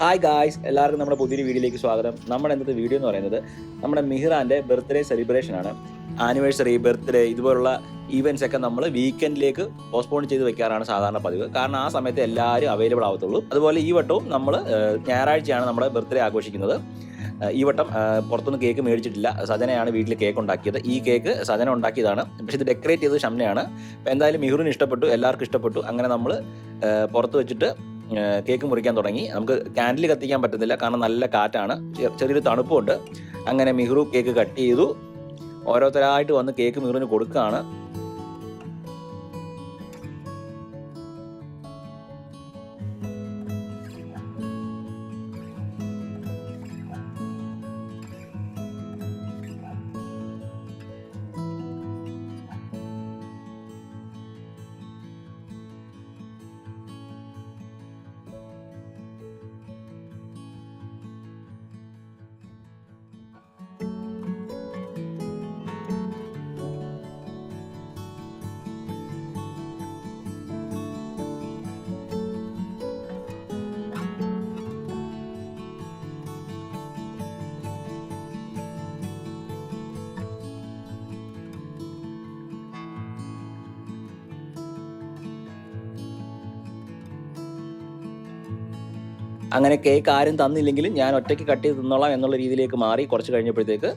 Hi guys എല്ലാവർക്കും നമ്മുടെ പുതിയൊരു വീഡിയോയിലേക്ക് സ്വാഗതം. നമ്മുടെ ഇന്നത്തെ വീഡിയോ എന്ന് പറയുന്നത് നമ്മുടെ മിഹ്റാന്റെ ബർത്ത്ഡേ സെലിബ്രേഷൻ ആണ്. ആനിവേഴ്സറി ബർത്ത്ഡേ ഇതുപോലുള്ള ഈവൻസ് ഒക്കെ നമ്മൾ വീക്കെൻഡിലേക്ക് പോസ്റ്റ്പോൺ ചെയ്ത് വെക്കാറാണ് സാധാരണ പതിവ്. കാരണം ആ സമയത്ത് എല്ലാവരും അവൈലബിൾ ആവത്തുള്ളൂ. അതുപോലെ ഈ വട്ടവും നമ്മൾ ഞായറാഴ്ചയാണ് നമ്മുടെ ബർത്ത്ഡേ ആഘോഷിക്കുന്നത്. ഈ വട്ടം പുറത്തുനിന്ന് കേക്ക് മേടിച്ചിട്ടില്ല. സജനയാണ് വീട്ടിൽ കേക്ക് ഉണ്ടാക്കിയത്. ഈ കേക്ക് സജന ഉണ്ടാക്കിയതാണ്. പക്ഷെ ഇത് ഡെക്കറേറ്റ് ചെയ്തത് ഷംനയാണ് അപ്പോൾ എന്തായാലും മിഹുറിന് ഇഷ്ടപ്പെട്ടു എല്ലാവർക്കും ഇഷ്ടപ്പെട്ടു. അങ്ങനെ നമ്മൾ പുറത്ത് വെച്ചിട്ട് കേക്ക് മുറിക്കാൻ തുടങ്ങി. നമുക്ക് കാൻഡിൽ കത്തിക്കാൻ പറ്റുന്നില്ല. കാരണം നല്ല കാറ്റാണ്. ചെറിയൊരു തണുപ്പുണ്ട്. അങ്ങനെ മിഹ്റു കേക്ക് കട്ട് ചെയ്തു. ഓരോരുത്തരായിട്ട് വന്ന് കേക്ക് മിഹ്റുവിന് കൊടുക്കുകയാണ്. അങ്ങനെ കേക്ക് ആരും തന്നില്ലെങ്കിലും ഞാൻ ഒറ്റയ്ക്ക് കട്ട് ചെയ്ത് തിന്നോളാം എന്നുള്ള രീതിയിലേക്ക് മാറി കുറച്ച് കഴിഞ്ഞപ്പോഴത്തേക്ക്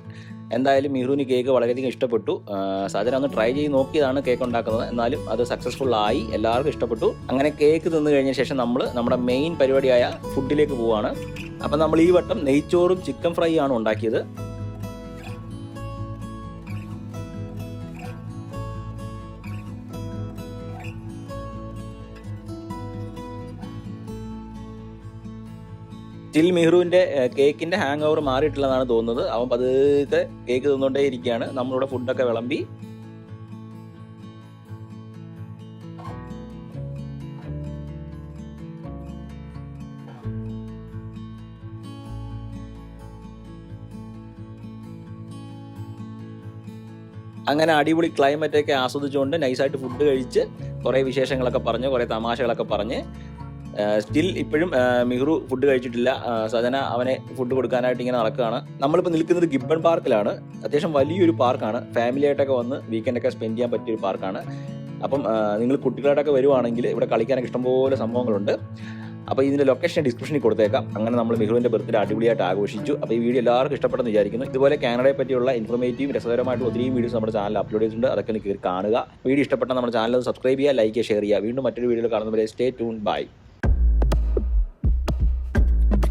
എന്തായാലും മിഹ്റുവിന് കേക്ക് വളരെയധികം ഇഷ്ടപ്പെട്ടു. സാധനം ഒന്ന് ട്രൈ ചെയ്ത് നോക്കിയതാണ് കേക്ക് ഉണ്ടാക്കുന്നത്. എന്നാലും അത് സക്സസ്ഫുൾ ആയി. എല്ലാവർക്കും ഇഷ്ടപ്പെട്ടു. അങ്ങനെ കേക്ക് തിന്നു കഴിഞ്ഞ ശേഷം നമ്മൾ നമ്മുടെ മെയിൻ പരിപാടിയായ ഫുഡിലേക്ക് പോവുകയാണ് അപ്പം നമ്മൾ ഈ വട്ടം നെയ്ച്ചോറും ചിക്കൻ ഫ്രൈ ആണ് ഉണ്ടാക്കിയത്. സ്റ്റിൽ മെഹ്റുവിന്റെ കേക്കിന്റെ ഹാങ് ഓവർ മാറിയിട്ടില്ലെന്നാണ് തോന്നുന്നത്. അവൻ പതുക്കെ കേക്ക് തിന്നുകൊണ്ടേ ഇരിക്കുകയാണ്. നമ്മളിവിടെ ഫുഡൊക്കെ വിളമ്പി. അങ്ങനെ അടിപൊളി ക്ലൈമറ്റൊക്കെ ആസ്വദിച്ചുകൊണ്ട് നൈസായിട്ട് ഫുഡ് കഴിച്ച് കുറേ വിശേഷങ്ങളൊക്കെ പറഞ്ഞ് കുറേ തമാശകളൊക്കെ പറഞ്ഞ് സ്റ്റിൽ ഇപ്പോഴും മിഹ്റു ഫുഡ് കഴിച്ചിട്ടില്ല. സജന അവനെ ഫുഡ് കൊടുക്കാനായിട്ട് ഇങ്ങനെ നടക്കുകയാണ്. നമ്മളിപ്പോൾ നിൽക്കുന്നത് ഗിബൺ പാർക്കിലാണ്. അത്യാവശ്യം വലിയൊരു പാർക്കാണ്. ഫാമിലി ആയിട്ടൊക്കെ വന്ന് വീക്കെൻഡൊക്കെ സ്പെൻഡ് ചെയ്യാൻ പറ്റിയൊരു പാർക്കാണ്. അപ്പം നിങ്ങൾ കുട്ടികളായിട്ടൊക്കെ വരുവാണെങ്കിൽ ഇവിടെ കളിക്കാനൊക്കെ ഇഷ്ടംപോലെ സംഭവങ്ങളുണ്ട്. അപ്പോൾ ഇതിന്റെ ലൊക്കേഷൻ ഡിസ്ക്രിപ്ഷനിൽ കൊടുത്തേക്കാം. അങ്ങനെ നമ്മൾ മിഹുവിന്റെ ബർത്ത്ഡേ അടിപൊളിയായിട്ട് ആഘോഷിച്ചു. അപ്പോൾ ഈ വീഡിയോ എല്ലാവർക്കും ഇഷ്ടപ്പെട്ടെന്ന് വിചാരിക്കുന്നു. ഇതുപോലെ കാനഡയെ പറ്റിയുള്ള ഇൻഫോർമേറ്റീവ് രസകരമായിട്ട് ഒത്തിരി വീഡിയോസ് നമ്മുടെ ചാനൽ അപ്ലോഡ് ചെയ്തിട്ടുണ്ട്. അതൊക്കെ ഒന്ന് കയറി കാണുക. വീഡിയോ ഇഷ്ടപ്പെട്ട നമ്മുടെ ചാനൽ സബ്സ്ക്രൈബ് ചെയ്യുക ലൈക്ക് ചെയ്യുക ഷെയർ ചെയ്യുക. വീണ്ടും മറ്റൊരു വീഡിയോയിൽ കാണുന്നവരെ സ്റ്റേ ട്യൂൺ ബൈ